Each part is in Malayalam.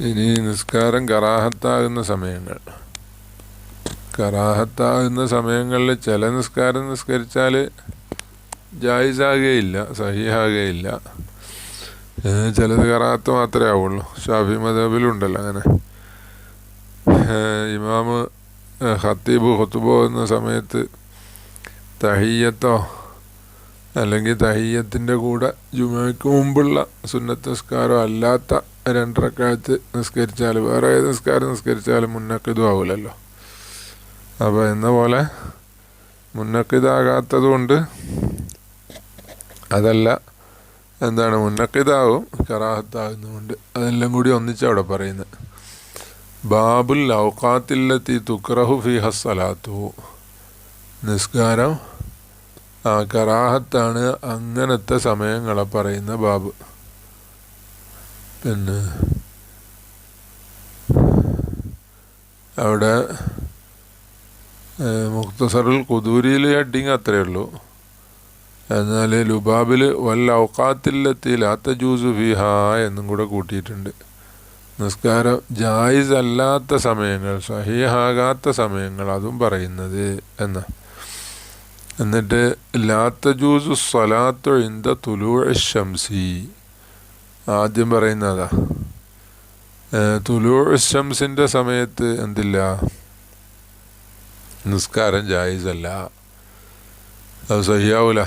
ഇനി നിസ്കാരം കറാഹത്താകുന്ന സമയങ്ങൾ. കറാഹത്താകുന്ന സമയങ്ങളിൽ ചില നിസ്കാരം നിസ്കരിച്ചാൽ ജായിസാകുകയില്ല സഹിയാകുകയില്ല ചിലത് കറാഹത്ത് മാത്രമേ ആവുള്ളൂ. ഷാഫി മദബിലുണ്ടല്ലോ അങ്ങനെ. ഇമാമ് ഹത്തീബ് ഹൊത്തുബോ എന്ന സമയത്ത് തഹീയത്തോ അല്ലെങ്കിൽ തഹീയത്തിന്റെ കൂടെ ജുമയ്ക്ക് മുമ്പുള്ള സുന്നത്ത് നിസ്കാരം അല്ലാത്ത രണ്ടരക്കാലത്ത് നിസ്കരിച്ചാൽ വേറെ ഏത് നിസ്കാരം നിസ്കരിച്ചാലും മുന്നക്കിതും ആവില്ലല്ലോ അപ്പോൾ എന്ന പോലെ മുന്നക്കിതാകാത്തത് കൊണ്ട് അതല്ല എന്താണ് മുന്നക്കിതാവും കറാഹത്താകുന്നതുകൊണ്ട് അതെല്ലാം കൂടി ഒന്നിച്ചവിടെ പറയുന്നത് ബാബുൽ ഔക്കാത്തില്ലെത്തി തുക്രഹു ഫി ഹസ്സലാത്തു നിസ്കാരം ആ കറാഹത്താണ് അങ്ങനത്തെ സമയങ്ങളെ പറയുന്ന ബാബ്. പിന്നെ അവിടെ മുക്തസറിൽ കുതൂരിയിൽ ഹെഡിങ് അത്രയേ ഉള്ളൂ. എന്നാൽ ലുബാബിൽ വല്ല ഔക്കാത്തില്ലെത്തി ലാത്ത ജൂസ് ഫിഹ എന്നും കൂടെ കൂട്ടിയിട്ടുണ്ട്. നിസ്കാരം ജായിസ് അല്ലാത്ത സമയങ്ങൾ സഹിഹാകാത്ത സമയങ്ങൾ അതും പറയുന്നത് എന്ന. എന്നിട്ട് ലാത്ത ജൂസ് സ്വലാത്തു ഇന്ത തുലൂ ഷംസി ആദ്യം പറയുന്നതാ. തുലൂ ഷംസിന്റെ സമയത്ത് എന്തില്ല? നിസ്കാരം ജായിസല്ല. അത് സഹിയാവൂല.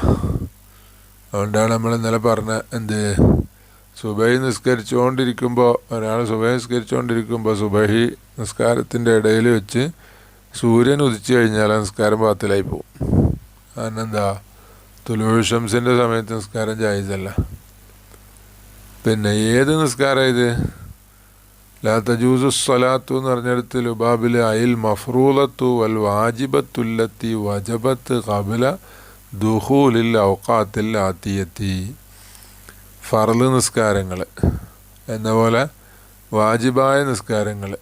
അതുകൊണ്ടാണ് നമ്മൾ ഇന്നലെ പറഞ്ഞ എന്ത്? സുബൈ നിസ്കരിച്ചുകൊണ്ടിരിക്കുമ്പോൾ ഒരാൾ സുബൈ നിസ്കരിച്ചുകൊണ്ടിരിക്കുമ്പോൾ സുബഹി നിസ്കാരത്തിന്റെ ഇടയിൽ വെച്ച് സൂര്യൻ ഉദിച്ചു കഴിഞ്ഞാൽ നിസ്കാരം പാത്തിലായി പോകും കാരണം എന്താ തുലൂഷംസിന്റെ സമയത്ത് നിസ്കാരം ജായിസല്ല. പിന്നെ ഏത് നിസ്കാരം ഇത്? ലാത്ത ജൂസു സ്വലാത്തു എന്ന് പറഞ്ഞെടുത്ത് ലുബാബിൽ അയിൽ മഫ്റൂലത്തു വൽ വാജിബത്തുല്ലത്തി വജബത്ത് കബില ദുഹൂലിൽ ഔക്കാത്തിൽ ആത്തിയെത്തി. ഫറൽ നിസ്കാരങ്ങൾ. എന്ന പോലെ വാജിബായ നിസ്കാരങ്ങൾ.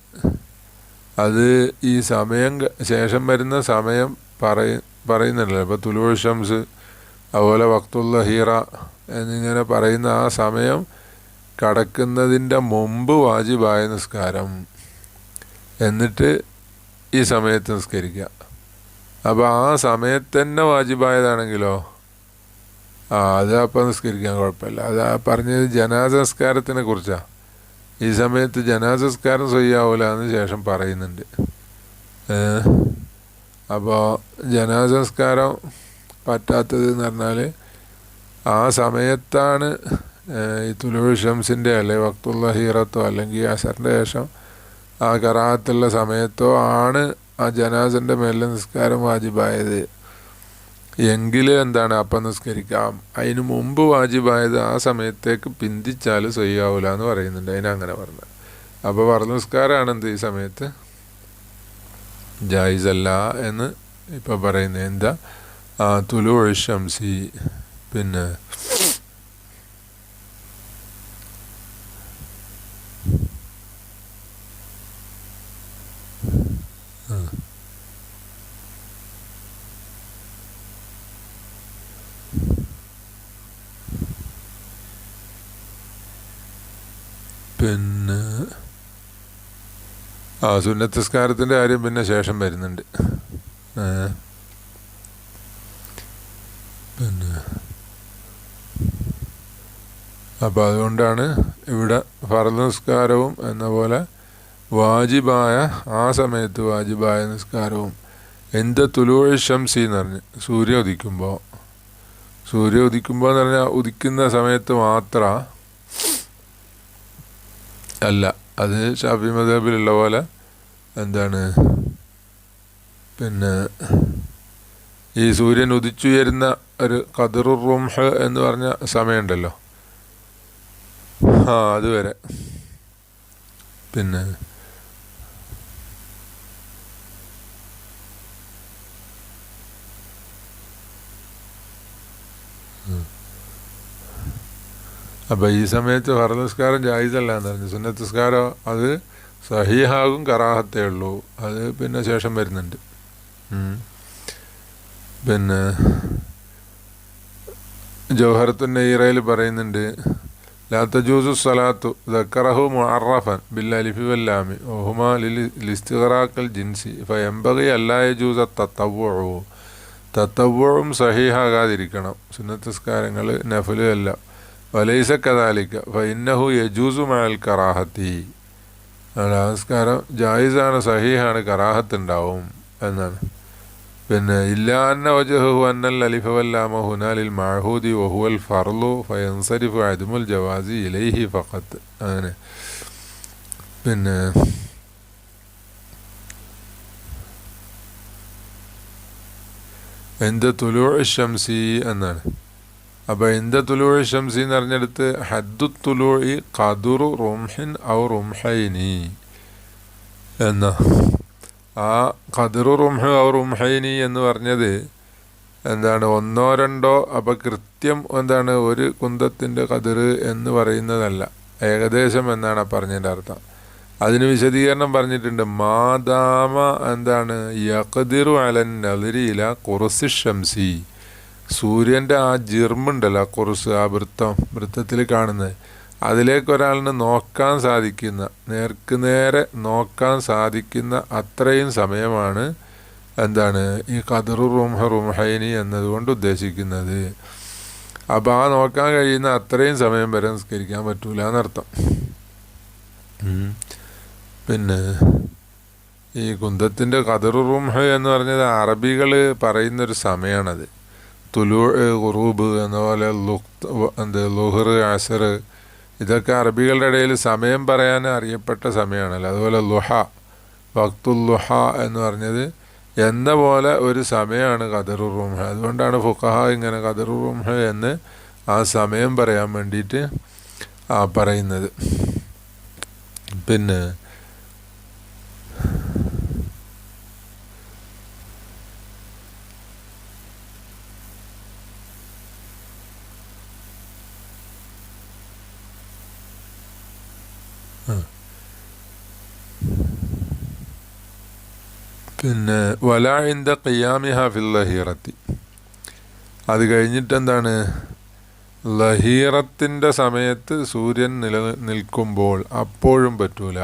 അത് ഈ സമയം ശേഷം വരുന്ന സമയം പറയ പറയുന്നുണ്ടല്ലോ. ഇപ്പോൾ തുലൂർ ഷംസ് അതുപോലെ വക്തുള്ള ഹീറ എന്നിങ്ങനെ പറയുന്ന ആ സമയം കടക്കുന്നതിന്റെ മുമ്പ് വാജിബായ നിസ്കാരം. എന്നിട്ട് ഈ സമയത്ത് നിസ്കരിക്കുക. അപ്പോൾ ആ സമയത്ത് തന്നെ വാജിബായതാണെങ്കിലോ? ആ അത് അപ്പം നിസ്കരിക്കാൻ കുഴപ്പമില്ല. അത് പറഞ്ഞത് ജനാസ നിസ്കാരത്തിനെ കുറിച്ചാണ് ഈ സമയത്ത് ജനാസ നിസ്കാരം ചെയ്യാവൂല എന്ന് ശേഷം പറയുന്നുണ്ട്. അപ്പോൾ ജനാസ നിസ്കാരം പറ്റാത്തത് എന്ന് പറഞ്ഞാൽ ആ സമയത്താണ് ഈ തുലൂർ ഷംസിന്റെ അല്ലെ വക്തുള്ള ഹീറത്തോ അല്ലെങ്കിൽ അസറിന്റെ ശേഷം ആ കറാത്തുള്ള സമയത്തോ ആണ് ആ ജനാസന്റെ മേലെ നിസ്കാരം വാജിബായത്. എങ്കിൽ എന്താണ് അപ്പം നിസ്കരിക്കാം? അതിന് മുമ്പ് വാജിബായത് ആ സമയത്തേക്ക് പിന്തിച്ചാൽ ചെയ്യാവൂല എന്ന് പറയുന്നുണ്ട്. അതിനങ്ങനെ പറഞ്ഞത്. അപ്പോൾ പറഞ്ഞ നിസ്കാരമാണ് എന്ത് ഈ സമയത്ത്? ജായിസല്ല എന്ന് ഇപ്പോൾ പറയുന്നത്. എന്താ? തുലു ഷംസി. പിന്നെ പിന്നെ ആ സുന്നത്തസ്കാരത്തിന്റെ കാര്യം പിന്നെ ശേഷം വരുന്നുണ്ട്. പിന്നെ അപ്പോൾ അതുകൊണ്ടാണ് ഇവിടെ ഫറദ് നിസ്കാരവും എന്ന പോലെ വാജിബായ ആ സമയത്ത് വാജിബായ നിസ്കാരവും എന്ത് തുലുവഴി ഷംസി എന്ന് പറഞ്ഞ് സൂര്യ ഉദിക്കുമ്പോൾ സൂര്യ ഉദിക്കുമ്പോൾ എന്ന് പറഞ്ഞാൽ ഉദിക്കുന്ന സമയത്ത് മാത്രം അല്ല അത് ഷാഫി മദബിലുള്ള പോലെ എന്താണ്? പിന്നെ ഈ സൂര്യൻ ഉദിച്ചുയരുന്ന ഒരു കതിറു റുംഹ് എന്ന് പറഞ്ഞ സമയമുണ്ടല്ലോ. ആ അതുവരെ. പിന്നെ അപ്പോൾ ഈ സമയത്ത് ഫർദസ്കാരം ജായിസല്ല എന്ന് പറഞ്ഞു. സുന്നത്തസ്കാരം അത് സഹിഹാകും കറാഹത്തേ ഉള്ളൂ. അത് പിന്നെ ശേഷം വരുന്നുണ്ട്. പിന്നെ ജൗഹറത്തുന്നീറയിൽ പറയുന്നുണ്ട് ലാത്തജൂസു സലാത്തു ദക്കറഹു മുഅറഫൻ ബില്ലലിഫി വല്ലാമി ഒഹുമ ലിസ്തിഖറാക്കൽ ജിൻസി ഫയംബകി അല്ലായ ജൂസ തത്തവ്വഴു തത്തവ്വഴും സഹിഹാകാതിരിക്കണം. സുന്നത്തസ്കാരങ്ങൾ നഫലും എല്ലാം വലൈസ കദാലിക്ക ഫൈന്നഹു യജൂസു മഴൽ കറാഹത്തി നമസ്കാരം. ജായിസാണ് സഹീഹാണ് കറാഹത്ത് ഉണ്ടാവും എന്നാണ്. പിന്നെ ഇല്ലാന്ന വജഹു അന്നൽ അലിഫവല്ലാമ ഹുനാലിൽ മാഹൂദി വഹുവൽ ഫർലു ഫയൻസരിഫ് അദ്മുൽ ജവാസി ഇലൈഹി ഫഖത്ത് അങ്ങനെ. പിന്നെ എന്ത് തുലൂ ഷംസി എന്നാണ്. അപ്പോൾ എന്ത് തുലൂ ഷംസി എന്ന് പറഞ്ഞെടുത്ത് ഹദ്ദു തുലൂഇ ഖദുറു റുംഹിൻ ഔ റുംഹൈനി എന്ന ആ ഖദുറു റുംഹ് ഔ റുംഹൈനി എന്ന് പറഞ്ഞത് എന്താണ് ഒന്നോ രണ്ടോ അപ്പോൾ കൃത്യം എന്താണ് ഒരു കുന്തത്തിന്റെ കതിറ് എന്ന് പറയുന്നതല്ല. ഏകദേശം എന്നാണ് പറഞ്ഞതിന്റെ അർത്ഥം. അതിന് വിശദീകരണം പറഞ്ഞിട്ടുണ്ട്. മാതാമ എന്താണ് യഖദിറു അലൻ നദിരിയില കുറസി ഷംസി. സൂര്യന്റെ ആ ജിർമുണ്ടല്ലോ കുറുസ് ആ വൃത്തം വൃത്തത്തിൽ കാണുന്നത്. അതിലേക്ക് ഒരാളിന് നോക്കാൻ സാധിക്കുന്ന നേർക്ക് നേരെ നോക്കാൻ സാധിക്കുന്ന അത്രയും സമയമാണ് എന്താണ് ഈ കതറു റുംഹ റുംഹൈനി എന്നതുകൊണ്ട് ഉദ്ദേശിക്കുന്നത്. അപ്പോൾ ആ നോക്കാൻ കഴിയുന്ന അത്രയും സമയം വരെ നിസ്കരിക്കാൻ പറ്റൂല എന്നർത്ഥം. പിന്നെ ഈ കുന്തത്തിന്റെ കതറു റുംഹ എന്ന് പറഞ്ഞത് അറബികൾ പറയുന്നൊരു സമയമാണത് തുലു ഖുറൂബ് എന്ന പോലെ എന്ത് ലുഹർ അസർ ഇതൊക്കെ അറബികളുടെ ഇടയിൽ സമയം പറയാൻ അറിയപ്പെട്ട സമയമാണല്ലോ. അതുപോലെ ലുഹ വക്തുൽ ലുഹ എന്ന് പറഞ്ഞത് എന്ന പോലെ ഒരു സമയമാണ് കതിറു റുംഹ. അതുകൊണ്ടാണ് ഫുഖഹ ഇങ്ങനെ കതിറു റുംഹ എന്ന് ആ സമയം പറയാൻ വേണ്ടിയിട്ട് ആ പറയുന്നത്. പിന്നെ വലാഇന്ത ഖിയാമിഹ ഫിൽ ലഹീറത്തി. അത് കഴിഞ്ഞിട്ട് എന്താണ് ലഹീറത്തിന്റെ സമയത്ത് സൂര്യൻ നില നിൽക്കുമ്പോൾ അപ്പോഴും പറ്റൂല.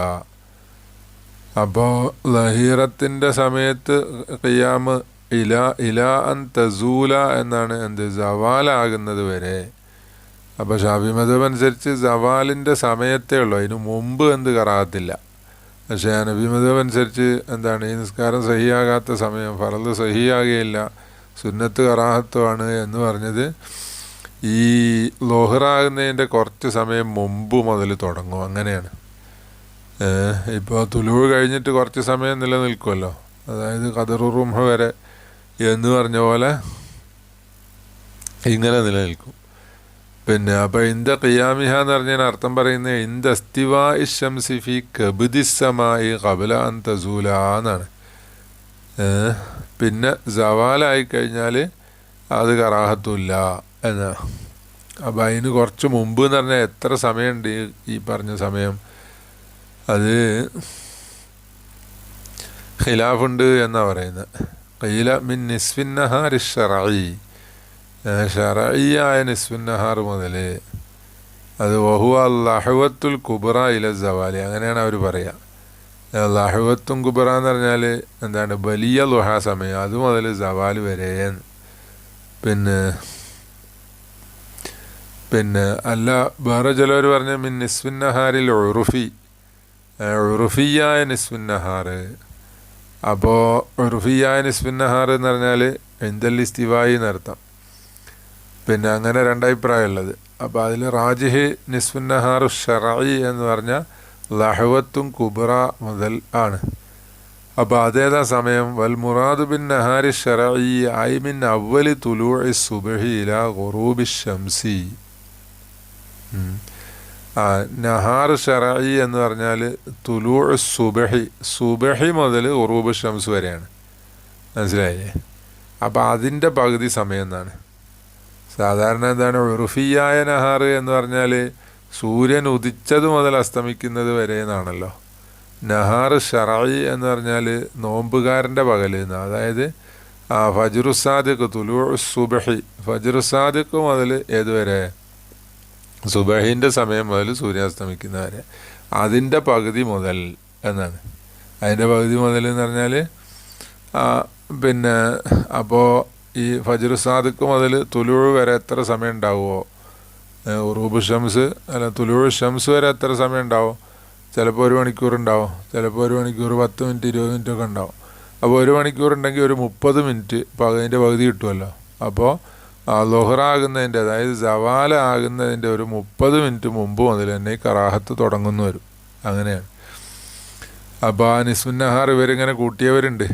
അപ്പോൾ ലഹീറത്തിന്റെ സമയത്ത് ഖിയാമ് ഇല ഇല അൻ തസൂല എന്നാണ് എന്ത്? സവാലാകുന്നത് വരെ. അപ്പോൾ ഷാഫി മതം അനുസരിച്ച് സവാലിന്റെ സമയത്തേ ഉള്ളൂ. അതിന് മുമ്പ് എന്ത് കറാത്തില്ല. പക്ഷേ നബി മതം അനുസരിച്ച് എന്താണ് ഈ നിസ്കാരം സഹിയാകാത്ത സമയം ഫറത് സഹിയാകുകയില്ല സുന്നത്ത് കറാഹത്വമാണ് എന്ന് പറഞ്ഞത്. ഈ ലോഹറാകുന്നതിന്റെ കുറച്ച് സമയം മുമ്പ് മുതൽ തുടങ്ങും അങ്ങനെയാണ്. ഇപ്പോൾ തുലുവ് കഴിഞ്ഞിട്ട് കുറച്ച് സമയം നിലനിൽക്കുമല്ലോ അതായത് കതറുറുമ വരെ എന്ന് പറഞ്ഞ പോലെ ഇങ്ങനെ നിലനിൽക്കും. പിന്നെ അപ്പോൾ ഇന്ത ഖിയാമിഹ എന്ന് പറഞ്ഞാൽ അർത്ഥം പറയുന്നത് ഇന്ത അസ്തിവാ ഇഷംസി ഫി കബല അന്തസൂല തസൂല എന്നാണ്. പിന്നെ സവാലായി കഴിഞ്ഞാൽ അത് കറാഹത്തുമില്ല എന്നാ. അപ്പം അതിന് കുറച്ച് മുമ്പ് എന്ന് പറഞ്ഞാൽ എത്ര സമയമുണ്ട് ഈ- പറഞ്ഞ സമയം? അത് ഖിലാഫുണ്ട് എന്നാണ് പറയുന്നത് ഖീല മിൻ നിസ്ഫിൻ നഹാരി ഷറഈ. ഷറഈയായ നിസ്ഫിൻ നഹാർ മുതൽ അത് വഹുവ ലഹുവത്തുൽ കുബറ ഇല സവാലി അങ്ങനെയാണ് അവർ പറയുക ലഹുവത്തും കുബറ എന്ന് പറഞ്ഞാൽ എന്താണ് വലിയ ലുഹ സമയം അത് മുതൽ സവാൽ വരെ. പിന്നെ പിന്നെ അല്ല വേറെ ചിലവർ പറഞ്ഞ മിൻ നിസ്ഫിൻ നഹാരിൽ ഉറുഫി ഉറുഫിയായ നിസ്ഫിൻ നഹാർ അപ്പോൾ ഉറുഫിയായ നിസ്വിന്നഹാർ നഹാർ എന്ന് പറഞ്ഞാൽ എന്തൽ ഇസ്തിവായി എന്നർത്ഥം? പിന്നെ അങ്ങനെ രണ്ടഭിപ്രായം ഉള്ളത് അപ്പോൾ അതിൽ റാജിഹി നിസ്ഫുനഹാർ നഹാർ ഷറഈ എന്ന് പറഞ്ഞാൽ ലഹവത്തും കുബറ മുതൽ ആണ്. അപ്പോൾ അതേതാ സമയം? വൽ മുറാദു ബിൻ നഹാരി ഷറായി ഐ മിൻ അവലി തുലൂഇ സുബഹി ഇല ഖുറൂബി ഷംസി. ആ നഹാർ ഷറായി എന്ന് പറഞ്ഞാൽ തുലൂ സുബഹി സുബഹി മുതൽ ഉറൂബ് ഷംസ് വരെയാണ്. മനസ്സിലായില്ലേ? അപ്പോൾ അതിന്റെ പകുതി സമയം എന്നാണ്. സാധാരണ എന്താണ് ഉറുഫിയായ നഹാർ എന്ന് പറഞ്ഞാൽ സൂര്യൻ ഉദിച്ചത് മുതൽ അസ്തമിക്കുന്നത് വരെ എന്നാണല്ലോ. നഹാർ ഷറായി എന്ന് പറഞ്ഞാൽ നോമ്പുകാരന്റെ പകൽ എന്ന്. അതായത് ആ ഫജുറുസാദിഖ് തുലു സുബഹി. ഫജുറുസാദിഖ് മുതൽ ഏതുവരെ സുബഹിന്റെ സമയം മുതൽ സൂര്യാസ്തമിക്കുന്ന വരെ. അതിന്റെ പകുതി മുതൽ എന്നാണ്. അതിന്റെ പകുതി മുതൽ എന്ന് പറഞ്ഞാൽ പിന്നെ അപ്പോൾ ഈ ഫജർ സാദിക്ക് മുതൽ തുലു വരെ എത്ര സമയം ഉണ്ടാവുമോ? ഉറൂബ് ഷംസ് അല്ല തുലു ഷംസ് വരെ എത്ര സമയം ഉണ്ടാവും? ചിലപ്പോൾ ഒരു മണിക്കൂർ ഉണ്ടാവും ചിലപ്പോൾ ഒരു മണിക്കൂർ പത്ത് മിനിറ്റ് ഇരുപത് മിനിറ്റ് ഒക്കെ ഉണ്ടാവും. അപ്പോൾ ഒരു മണിക്കൂർ ഉണ്ടെങ്കിൽ ഒരു മുപ്പത് മിനിറ്റ് അതിന്റെ പകുതി കിട്ടുമല്ലോ. അപ്പോൾ ലൊഹറാകുന്നതിന്റെ അതായത് ജവാല ആകുന്നതിന്റെ ഒരു മുപ്പത് മിനിറ്റ് മുമ്പ് മുതൽ തന്നെ ഈ കറാഹത്ത് തുടങ്ങുന്നു വരും അങ്ങനെയാണ്. അപ്പോൾ ആ നിസ്മുന്നഹാർ ഇവരിങ്ങനെ കൂട്ടിയവരുണ്ട്.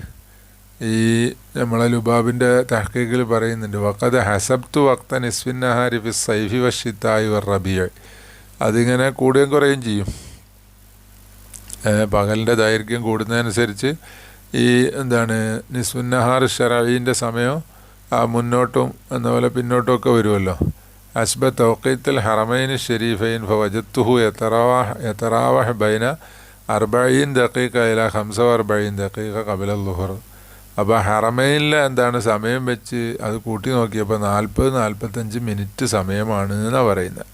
ഈ നമ്മളെ ലുബാബിന്റെ തഹക്കീക്കിൽ പറയുന്നുണ്ട് വക്കത് ഹസബ്തു വക്ത നിസ്ഫിന്നഹാരി ഫി സൈഫി വഷിത്തായി വർ റബിയ. അതിങ്ങനെ കൂടുകയും കുറയും ചെയ്യും. പകലിന്റെ ദൈർഘ്യം കൂടുന്നതനുസരിച്ച് ഈ എന്താണ് നിസ്മുന്നഹാർ ഷറീന്റെ സമയം ആ മുന്നോട്ടും എന്നപോലെ പിന്നോട്ടും ഒക്കെ വരുമല്ലോ. അസ്ബ തൗക്കീത്തൽ ഹറമൈൻ ഷെരീഫൈൻ ഫവജത്തുഹു എത്തറാവാഹ് എത്തറാവാഹ് ബൈന അർബൈൻ ദക്കീക്ക ഇല ഹംസ അർബഴീൻ ദക്കീക്ക കബിലുഹർ ലുഹർ. അപ്പോൾ ഹറമൈനിൽ എന്താണ് സമയം വെച്ച് അത് കൂട്ടി നോക്കിയപ്പോൾ നാൽപ്പത് നാൽപ്പത്തഞ്ച് മിനിറ്റ് സമയമാണ് എന്നാണ് പറയുന്നത്.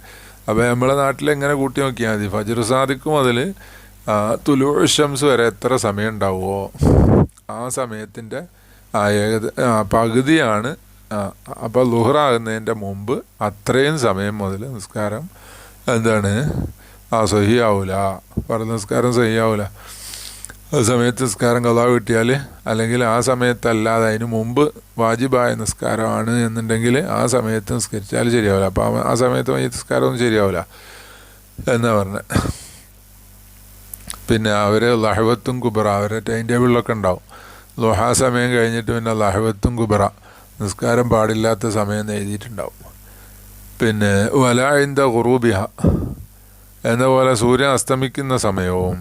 അപ്പോൾ നമ്മളെ നാട്ടിൽ എങ്ങനെ കൂട്ടി നോക്കിയാൽ മതി? ഫജർ സാദിക്ക് മുതൽ തുലു ഷംസ് വരെ എത്ര സമയം ഉണ്ടാവുമോ ആ സമയത്തിന്റെ ഏകദ പകുതിയാണ് അപ്പോൾ ലുഹറാകുന്നതിന്റെ മുമ്പ് അത്രയും സമയം മുതൽ നിസ്കാരം എന്താണ്? ആ സഹിയാവൂല. പറഞ്ഞ നിസ്കാരം സഹിയാവൂല. സമയത്ത് നിസ്കാരം കഥ കിട്ടിയാൽ അല്ലെങ്കിൽ ആ സമയത്തല്ലാതെ അതിന് മുമ്പ് വാജിബായ നിസ്കാരമാണ് എന്നുണ്ടെങ്കിൽ ആ സമയത്ത് നിസ്കരിച്ചാൽ ശരിയാവില്ല. അപ്പോൾ ആ സമയത്ത് നിസ്കാരമൊന്നും ശരിയാവില്ല എന്നാ പറഞ്ഞത് പിന്നെ അവർ ലഹവത്തും കുബറ അവരെ ടൈം ടേബിളിലൊക്കെ ഉണ്ടാവും. ലോഹാ സമയം കഴിഞ്ഞിട്ട് പിന്നെ ലഹവത്തും കുബറ നിസ്കാരം പാടില്ലാത്ത സമയം എഴുതിയിട്ടുണ്ടാവും. പിന്നെ വലായിന്ത ഖുറൂബിഹ എന്ന പോലെ സൂര്യൻ അസ്തമിക്കുന്ന സമയവും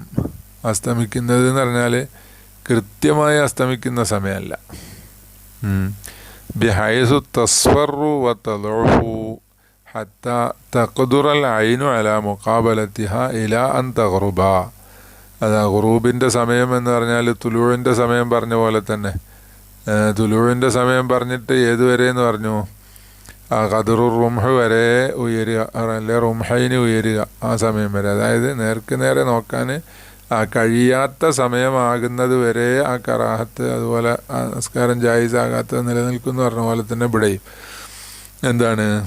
അസ്തമിക്കുന്നത് എന്ന് പറഞ്ഞാൽ കൃത്യമായി അസ്തമിക്കുന്ന സമയമല്ല. ബിഹൈസു തസ്വറു വ ഹത്ത തഖദുറൽ ഐനു അല മുക്കാബലത്തിഹ ഇല അൻ തഹറുബ അത് ഖുറൂബിന്റെ സമയം എന്ന് പറഞ്ഞാൽ തുലുവിന്റെ സമയം പറഞ്ഞ പോലെ തന്നെ. തുലുവിന്റെ സമയം പറഞ്ഞിട്ട് ഏതുവരെ എന്ന് പറഞ്ഞു? ആ കതിറു റുംഹ് വരെ ഉയരുക അല്ലെ റുംഹൈന് ഉയരുക ആ സമയം വരെ. അതായത് നേർക്ക് നേരെ നോക്കാൻ കഴിയാത്ത സമയമാകുന്നത് വരെ ആ കറാഹത്ത് അതുപോലെ ആ നമസ്കാരം ജായിസാകാത്തത് നിലനിൽക്കുന്നു പറഞ്ഞ പോലെ തന്നെ ഇവിടെയും. എന്താണ്?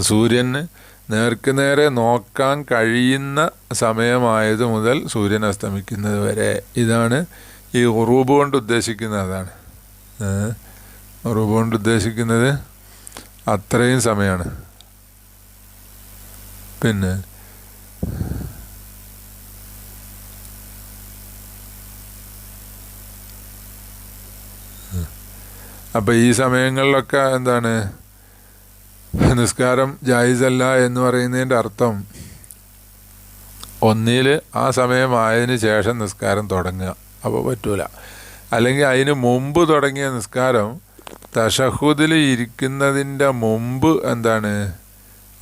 സൂര്യന് നേർക്ക് നേരെ നോക്കാൻ കഴിയുന്ന സമയമായത് മുതൽ സൂര്യൻ അസ്തമിക്കുന്നത് വരെ. ഇതാണ് ഈ ഉറൂബ് കൊണ്ട് ഉദ്ദേശിക്കുന്നത്. അതാണ്. ഉറൂബ് കൊണ്ട് ഉദ്ദേശിക്കുന്നത് അത്രയും സമയമാണ്. പിന്നെ അപ്പം ഈ സമയങ്ങളിലൊക്കെ എന്താണ്? നിസ്കാരം ജായിസല്ല എന്ന് പറയുന്നതിന്റെ അർത്ഥം ഒന്നിൽ ആ സമയമായതിനു ശേഷം നിസ്കാരം തുടങ്ങുക. അപ്പോൾ പറ്റൂല. അല്ലെങ്കിൽ അതിന് മുമ്പ് തുടങ്ങിയ നിസ്കാരം തഷഹുദിൽ ഇരിക്കുന്നതിന്റെ മുമ്പ് എന്താണ്?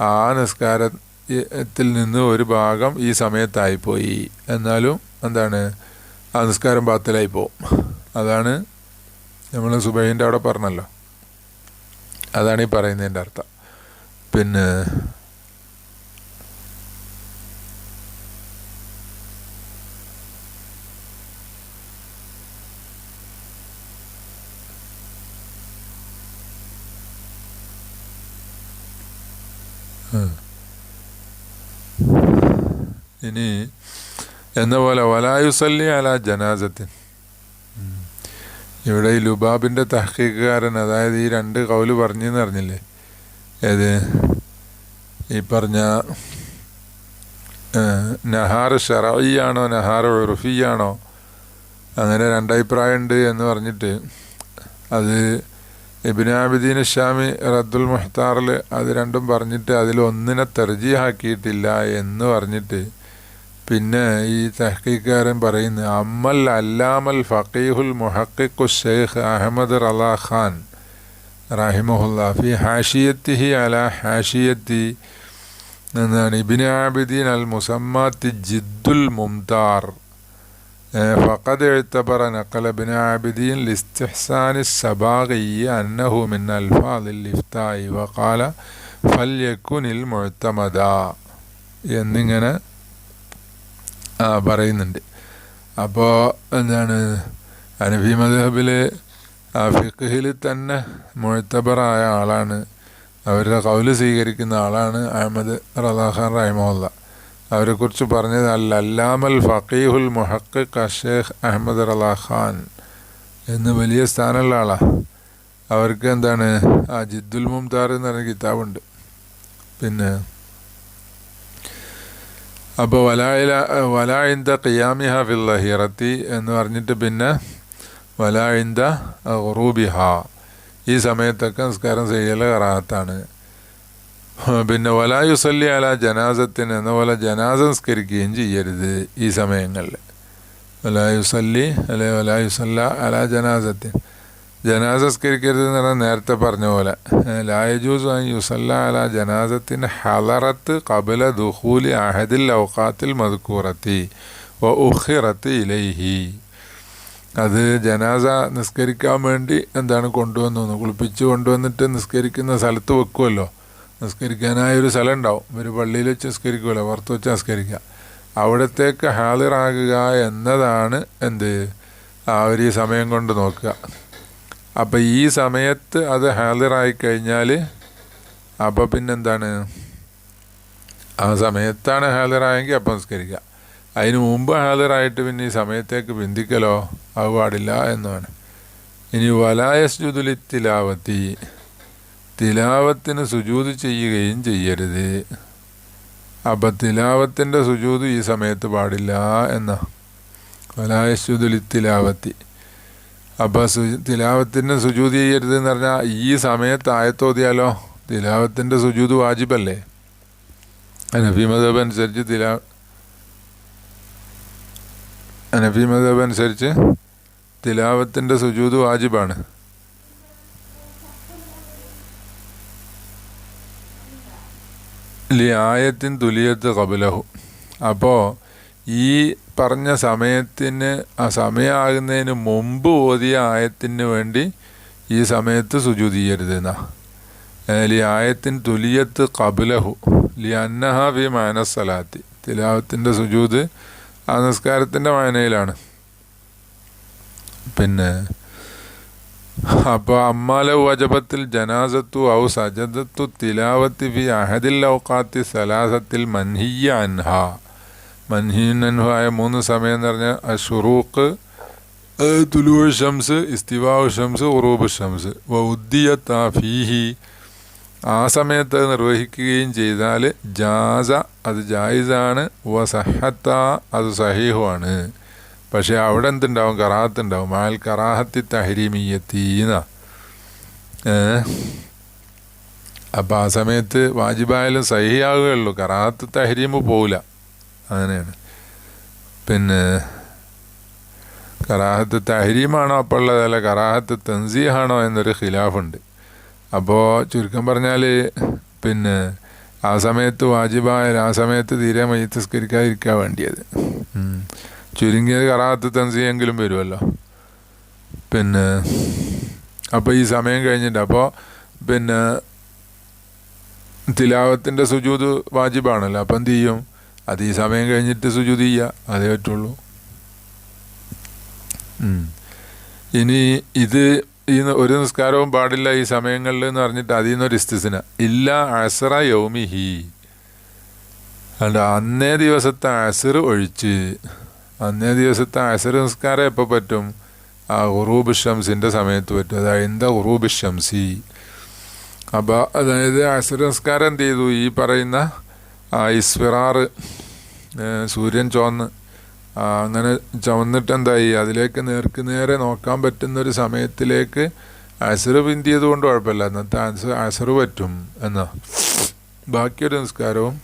ആ നിസ്കാരത്തിൽ നിന്ന് ഒരു ഭാഗം ഈ സമയത്തായിപ്പോയി. എന്നാലും എന്താണ്? ആ നിസ്കാരം ബാത്തിലായി അതാണ് നമ്മൾ സുബൈന്റെ അവിടെ പറഞ്ഞല്ലോ. അതാണ് ഈ പറയുന്നതിന്റെ അർത്ഥം. പിന്നെ ഇനി എന്ന പോലെ വലായുസല്ലി അല ജനാസത്തിൻ. ഇവിടെ ഈ ലുബാബിന്റെ തഹക്കീക്കുകാരൻ അതായത് ഈ രണ്ട് കൗൽ പറഞ്ഞെന്ന് അറിഞ്ഞില്ലേ? ഏത്? ഈ പറഞ്ഞ നഹാർ ഷറായിയാണോ നഹാർ ഉറുഫിയാണോ? അങ്ങനെ രണ്ടഭിപ്രായമുണ്ട് എന്ന് പറഞ്ഞിട്ട് അത് ഇബിനാബിദീൻ ഷാമി റദ്ദുൽ മുഹ്താറിൽ അത് രണ്ടും പറഞ്ഞിട്ട് അതിൽ ഒന്നിനെ തെർജിയാക്കിയിട്ടില്ല എന്ന് പറഞ്ഞിട്ട് പിന്നെ ഈ തഹക്കീക്കാരൻ പറയുന്നു അമ്മൽ അല്ലാമൽ ഫക്കീഹുൽ മുഹക്കിഖു ഷെയ്ഖ് അഹമ്മദ് റലാ ഖാൻ റഹിമഹുല്ല ഫി ഹാഷിയത്തിഹി അല ഹാഷിയത്തി എന്നാണ് ഇബിൻ ആബിദീൻ അൽ മുസമ്മാത്തി ജിദ്ദുൽ മുംതാർ فقد اعتبر نقل ابن عابدين لاستحسان السباغي أنه من ألفاظ الإفتاء وقال ഫല്യക്കുനിൽ മുഴത്തമത എന്നിങ്ങനെ ആ പറയുന്നുണ്ട്. അപ്പോൾ എന്താണ്? അനഫി മദഹബിൽ ഫിഖിൽ തന്നെ മുഴത്തബറായ ആളാണ്. അവരുടെ കൗൽ സ്വീകരിക്കുന്ന ആളാണ് അഹമ്മദ് റലാഖാൻ റഹിമുല്ല അവരെക്കുറിച്ച് പറഞ്ഞത് അൽ അല്ലാമൽ ഫക്കീഹുൽ മുഹക്കിഖ് അഷേഖ് അഹമ്മദ് റദാഖാൻ എന്ന് വലിയ സ്ഥാനമുള്ള ആളാണ് അവർക്ക് എന്താണ്? ആ ജിദ്ദുൽ മുംതാർ എന്ന് പറഞ്ഞ കിതാബുണ്ട്. പിന്നെ അപ്പോൾ വലായില വലായിന്ത ഖിയാമിഹ ഫില്ലഹിറത്തി എന്ന് പറഞ്ഞിട്ട് പിന്നെ വലായിന്ത റൂബിഹ ഈ സമയത്തൊക്കെ നിസ്കാരം ചെയ്യൽ കറാത്താണ് പിന്നെ വലായുസല്ലി അല ജനാസത്തിന് എന്ന പോലെ ജനാസ നിസ്കരിക്കുകയും ചെയ്യരുത് ഈ സമയങ്ങളിൽ. വലായുസല്ലി അല്ലെ വലായുസല്ല അല ജനാസത്തിന് ജനാസ സ്കരിക്കരുത് എന്ന് പറഞ്ഞാൽ നേരത്തെ പറഞ്ഞ പോലെ. ലായജൂസ് യുസല്ല അല ജനാസത്തിന് ഹലറത്ത് കബല ദുഹൂലി അഹദിൽ ഔഖാത്തിൽ മധുക്കൂറത്തി വ ഉഹിറത്ത് ഇലൈഹി. അത് ജനാസ നിസ്കരിക്കാൻ വേണ്ടി എന്താണ് കൊണ്ടുവന്നു? കുളിപ്പിച്ച് കൊണ്ടുവന്നിട്ട് നിസ്കരിക്കുന്ന സ്ഥലത്ത് വെക്കുമല്ലോ നിസ്കരിക്കാനായൊരു സ്ഥലം ഉണ്ടാവും ഒരു പള്ളിയിൽ വെച്ച് നിസ്കരിക്കുമല്ലോ പുറത്ത് വെച്ച് നിസ്കരിക്കുക അവിടത്തേക്ക് ഹാളിറാകുക എന്നതാണ് എന്ത്? ആ ഒരു സമയം കൊണ്ട് നോക്കുക. അപ്പം ഈ സമയത്ത് അത് ഹാളിറായി കഴിഞ്ഞാൽ അപ്പോൾ പിന്നെന്താണ്? ആ സമയത്താണ് ഹാളിറായെങ്കിൽ അപ്പം സംസ്കരിക്കുക അതിന് മുമ്പ് ഹാളിറായിട്ട് പിന്നെ ഈ സമയത്തേക്ക് ബന്ധിക്കലോ അത് പാടില്ല എന്നാണ് ഇനി വലായസ്ജുദുലി തിലാവത്തി തിലാവത്തിന് സുജൂത് ചെയ്യുകയും ചെയ്യരുത്. അപ്പം തിലാവത്തിന്റെ സുജൂത് ഈ സമയത്ത് പാടില്ല എന്നാ. വലായസ്ജുദുലി തിലാവത്തി അപ്പം സു തിലാവത്തിന് സുജൂതി ചെയ്യരുത് എന്ന് പറഞ്ഞാൽ ഈ സമയത്ത് ആയത്തോതിയാലോ തിലാവത്തിന്റെ സുജൂത് വാജിബല്ലേ? അനഫി അനുസരിച്ച് തിലാ അനഫി മതബ് അനുസരിച്ച് തിലാവത്തിന്റെ സുജൂത് വാജിബാണ്. ലി ആയത്തിൻ തുലിയത്ത് കപിലഹു അപ്പോൾ ഈ പറഞ്ഞ സമയത്തിന് ആ സമയമാകുന്നതിന് മുമ്പ് ഓതിയ ആയത്തിന് വേണ്ടി ഈ സമയത്ത് സുജൂത് എന്നാൽ ലി ആയത്തിൻ തുലിയത്ത് കബുലഹു ലി അന്നഹ വി മാനസലാത്തി തിലാവത്തിന്റെ സുജൂത് ആ നിസ്കാരത്തിന്റെ വായനയിലാണ് പിന്നെ അപ്പോൾ അമ്മാല വജബത്തിൽ ജനാസത്തു ഔ സജദത്തു തിലാവത്തി ഫി അഹദിൽ ഔക്കാത്തി സലാസത്തിൽ മൻഹിയ അൻഹ. ആയ മൂന്ന് സമയം എന്ന് പറഞ്ഞാൽ അഷുറൂഖ് തുലൂ ഷംസ് ഇസ്തിവാവ് ഷംസ് ഉറൂബ് ഷംസ് വ ഉദ്ദിയത്ത ഫീഹി. ആ സമയത്ത് നിർവഹിക്കുകയും ചെയ്താൽ ജാസ അത് ജായിസാണ്. വ സഹത്ത അത് സഹീഹുമാണ് പക്ഷേ അവിടെ എന്തുണ്ടാവും? കറാഹത്ത് ഉണ്ടാവും. മാൽ കറാഹത്തി തഹരിമീയത്തീന അപ്പം ആ സമയത്ത് വാജിബായാലും സഹിയാകുകയുള്ളൂ കറാഹത്ത് തഹരീമ് പോവില്ല. അങ്ങനെയാണ്. പിന്നെ കറാഹത്ത് തഹരീമാണോ അപ്പോൾ ഉള്ളതല്ല കറാഹത്ത് തൻസീഹാണോ എന്നൊരു ഖിലാഫുണ്ട്. അപ്പോൾ ചുരുക്കം പറഞ്ഞാൽ പിന്നെ ആ സമയത്ത് വാജിബായ ആ സമയത്ത് തീരെ മയ്യത്തസ്കരിക്കാതിരിക്കാൻ വേണ്ടിയത്. ചുരുങ്ങിയത് കറാത്ത് തൻസിയെങ്കിലും വരുമല്ലോ പിന്നെ അപ്പോൾ ഈ സമയം കഴിഞ്ഞിട്ട് അപ്പോൾ പിന്നെ തിലാവത്തിന്റെ സുജൂത് വാജിബാണല്ലോ. അപ്പം എന്ത് ചെയ്യും? അത് ഈ സമയം കഴിഞ്ഞിട്ട് സുജുതി ചെയ്യുക അതേ പറ്റുള്ളൂ. ഇനി ഇത് ഈ ഒരു നിസ്കാരവും പാടില്ല ഈ സമയങ്ങളിൽ എന്ന് പറഞ്ഞിട്ട് അതിൽ നിന്നൊരു ഇസ്തിസിന. ഇല്ല അസറ യൗമി ഹി അല്ല അന്നേ ദിവസത്തെ അസർ ഒഴിച്ച് അന്നേ ദിവസത്തെ അസർ നിസ്കാരം എപ്പോൾ പറ്റും? ആ ഉറൂബ് ഷംസിന്റെ സമയത്ത് പറ്റും. അതായത് എന്താ ഉറൂബ് ഷംസി? അപ്പോൾ അതായത് അസർ നിസ്കാരം എന്ത് ചെയ്തു? ഈ പറയുന്ന ഇസ്ഫിറാറ് സൂര്യൻ ചോന്ന് അങ്ങനെ ചുവന്നിട്ട് എന്തായി? അതിലേക്ക് നേർക്ക് നേരെ നോക്കാൻ പറ്റുന്ന ഒരു സമയത്തിലേക്ക് അസറ് പിന്തിയത് കൊണ്ട് കുഴപ്പമില്ല. ഇന്നത്തെ അസർ അസറ് പറ്റും എന്നാ. ബാക്കിയൊരു നിസ്കാരവും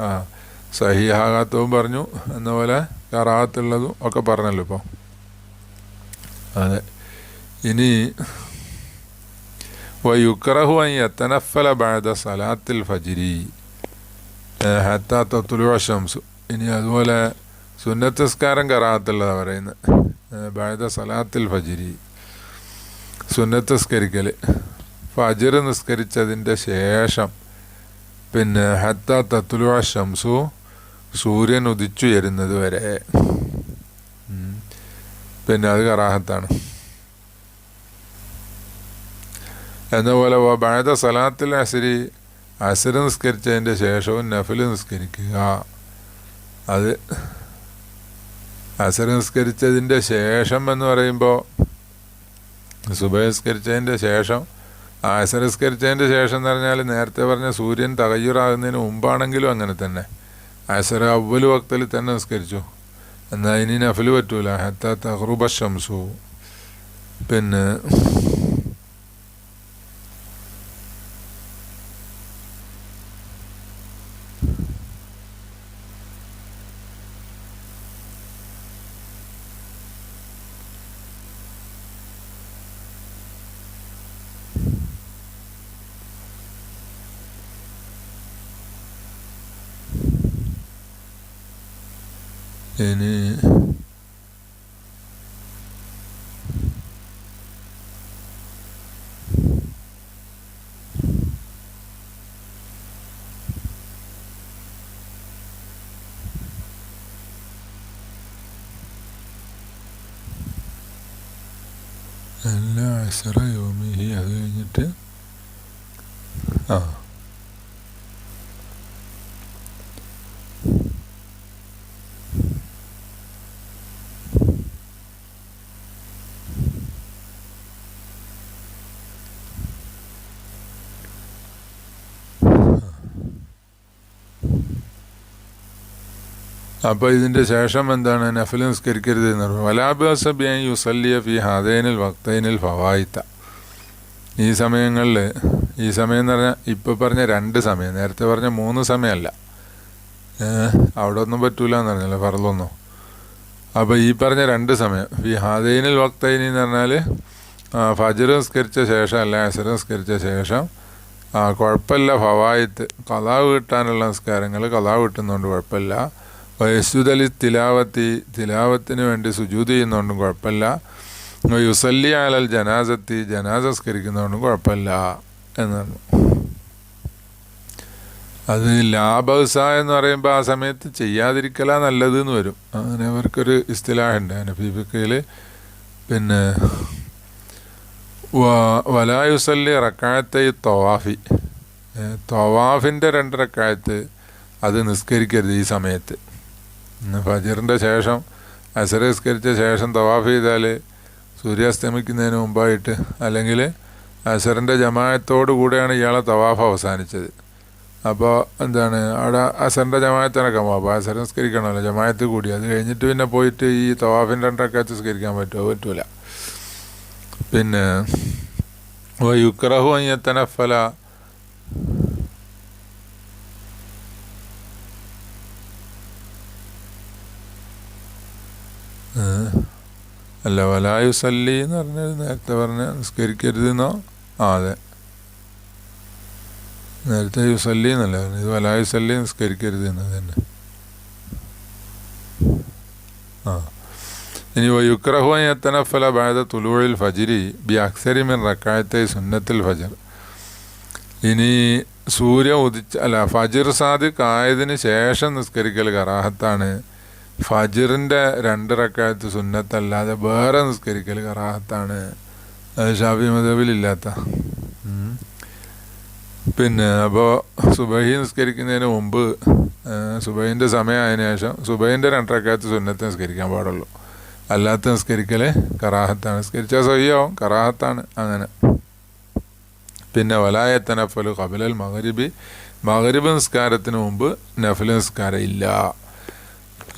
ആ സഹിയാകാത്തതും പറഞ്ഞു. എന്ന പോലെ കറാത്തുള്ളതും ഒക്കെ പറഞ്ഞല്ലോ ഇപ്പോൾ അതെ. ഇനി വയുക്രഹു അൻ യത്തനഫല ബാദ സലാത്തിൽ ഫജിരി. ഹത്ത തത്തുലു ഷംസു. ഇനി അതുപോലെ സുന്നത്തസ്കാരം കറാത്തുള്ളതാണ് പറയുന്നത്. ബഴുത സലാത്തിൽ ഫജിരി. സുന്നത്തസ്കരിക്കൽ ഫജിർ നിസ്കരിച്ചതിന്റെ ശേഷം പിന്നെ ഹത്ത തത്തുലുവ ഷംസു സൂര്യൻ ഉദിച്ചുയരുന്നത് വരെ. പിന്നെ അത് കറാഹത്താണ്. എന്നപോലെ ബഴുത സലാത്തിൽ അസരി അസര് നിസ്കരിച്ചതിന്റെ ശേഷവും നഫിൽ നിസ്കരിക്കുക. അത് അസുര നിസ്കരിച്ചതിന്റെ ശേഷം എന്ന് പറയുമ്പോൾ സുബഹസ്കരിച്ചതിന്റെ ശേഷം ആ അസർ നിസ്കരിച്ചതിന്റെ ശേഷം എന്ന് പറഞ്ഞാൽ നേരത്തെ പറഞ്ഞ സൂര്യൻ തകയ്യൂറാകുന്നതിന് മുമ്പാണെങ്കിലും അങ്ങനെ തന്നെ. അസർ അവൽ വക്തൽ തന്നെ നിസ്കരിച്ചു. എന്നാൽ ഇനി നഫൽ പറ്റൂല. ഹത്ത തഹ്റുബ ശംസു. പിന്നെ ഇനി എല്ലാ അസറ യോമിഹി അപ്പോൾ ഇതിന്റെ ശേഷം എന്താണ്? നഫൽ നിസ്കരിക്കരുത് എന്ന് പറഞ്ഞു. വലാബിയാൻ യുസല്ലിയ ഫി ഹാദൈനിൽ വക്തൈനിൽ ഫവായിത്ത ഈ സമയങ്ങളിൽ ഈ സമയം എന്ന് പറഞ്ഞാൽ ഇപ്പോൾ പറഞ്ഞ രണ്ട് സമയം. നേരത്തെ പറഞ്ഞ മൂന്ന് സമയമല്ല. അവിടെ ഒന്നും പറ്റൂല എന്ന് പറഞ്ഞല്ലോ ഫറലൊന്നും അപ്പോൾ ഈ പറഞ്ഞ രണ്ട് സമയം. ഫി ഹാദൈനിൽ വക്തൈനി എന്ന് പറഞ്ഞാൽ ഫജർ നിസ്കരിച്ച ശേഷം അല്ല അസർ നിസ്കരിച്ച ശേഷം കുഴപ്പമില്ല ഫവായിത്ത് കലാവ് കിട്ടാനുള്ള നിസ്കാരങ്ങൾ കലാവ് കിട്ടുന്നതുകൊണ്ട് കുഴപ്പമില്ല. വയസ്സുതലി തിലാവത്തി തിലാവത്തിന് വേണ്ടി സുജൂത് ചെയ്യുന്നതുകൊണ്ടും കുഴപ്പമില്ല. യുസല്ലി ആലൽ ജനാസത്തി ജനാസ സ്കരിക്കുന്നതുകൊണ്ടും കുഴപ്പമില്ല എന്നാണ്. അത് ലാബസ എന്ന് പറയുമ്പോൾ ആ സമയത്ത് ചെയ്യാതിരിക്കലാ നല്ലത് എന്ന് വരും. അങ്ങനെ അവർക്കൊരു ഇസ്തിലാഹുണ്ട്. അനഫീഫിക്കയിൽ പിന്നെ വലായുസല്ലി റക്കായത്തെ തൊവാഫി. തൊവാഫിന്റെ രണ്ട് റക്കായത്ത് അത് നിസ്കരിക്കരുത് ഈ സമയത്ത്. ഫജറിന്റെ ശേഷം അസരസ്കരിച്ച ശേഷം തവാഫ് ചെയ്താൽ സൂര്യാസ്തമിക്കുന്നതിന് മുമ്പായിട്ട് അല്ലെങ്കിൽ അസറിന്റെ ജമായത്തോടു കൂടെയാണ് ഇയാളെ തവാഫ് അവസാനിച്ചത്. അപ്പോൾ എന്താണ് അവിടെ അസറിന്റെ ജമായത്തിനൊക്കെ അപ്പോൾ അസർ നിസ്കരിക്കണമല്ലോ ജമായത്ത് കൂടി. അത് കഴിഞ്ഞിട്ട് പിന്നെ പോയിട്ട് ഈ തവാഫിന്റെ രണ്ടൊക്കെ നിസ്കരിക്കാൻ പറ്റുമോ പറ്റൂല. പിന്നെ യുക്രഹു അയ്യത്തനഫല അല്ല വലായു സല്ലി എന്ന് പറഞ്ഞത് നേരത്തെ പറഞ്ഞ നിസ്കരിക്കരുതെന്നോ? ആ അതെ. നേരത്തെ യുസല്ലി എന്നല്ല പറഞ്ഞത്. ഇത് വലായു സല്ലി നിസ്കരിക്കരുത് എന്നത് തന്നെ ആ. ഇനി യുക്രഹു യത്തനഫല ബാദ തുലൂഴിൽ ഫജിരി ബി അക്സരി മിൻ റക്കായത്തെ സുന്നത്തിൽ ഫജർ. ഇനി സൂര്യ ഉദിച്ച അല്ല ഫജിർ സാദിഖ് ആയതിന് ശേഷം നിസ്കരിക്കൽ കറാഹത്താണ്. ഫജിറിന്റെ രണ്ട് റക്കായത്ത് സുന്നത്തല്ലാതെ വേറെ നിസ്കരിക്കൽ കറാഹത്താണ് ഷാഫി മതബിലില്ലാത്ത ഇല്ലാത്ത പിന്നെ അപ്പോൾ സുബഹി നിസ്കരിക്കുന്നതിന് മുമ്പ് സുബഹിന്റെ സമയമായതിനു ശേഷം സുബഹിന്റെ രണ്ടരക്കാലത്ത് സുന്നത്ത് നിസ്കരിക്കാൻ പാടുള്ളൂ. അല്ലാത്ത നിസ്കരിക്കൽ കറാഹത്താണ്. നിസ്കരിച്ചാൽ സഹിയാവും കറാഹത്താണ് അങ്ങനെ. പിന്നെ വലായത്ത നഫലു കബിലൽ മഹരിബി മഹരിബ് നിസ്കാരത്തിന് മുമ്പ് നഫൽ നിസ്കാരം ഇല്ല.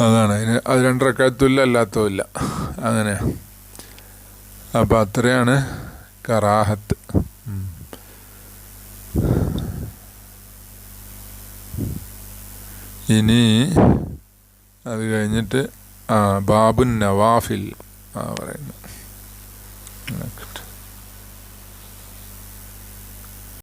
അതാണ്. അതിന് അത് രണ്ടരക്കാലത്തുമില്ല അല്ലാത്തതുമില്ല അങ്ങനെ. അപ്പം അത്രയാണ് കറാഹത്ത്. ഇനി അത് കഴിഞ്ഞിട്ട് ബാബുൻ നവാഫിൽ ആ പറയുന്നു.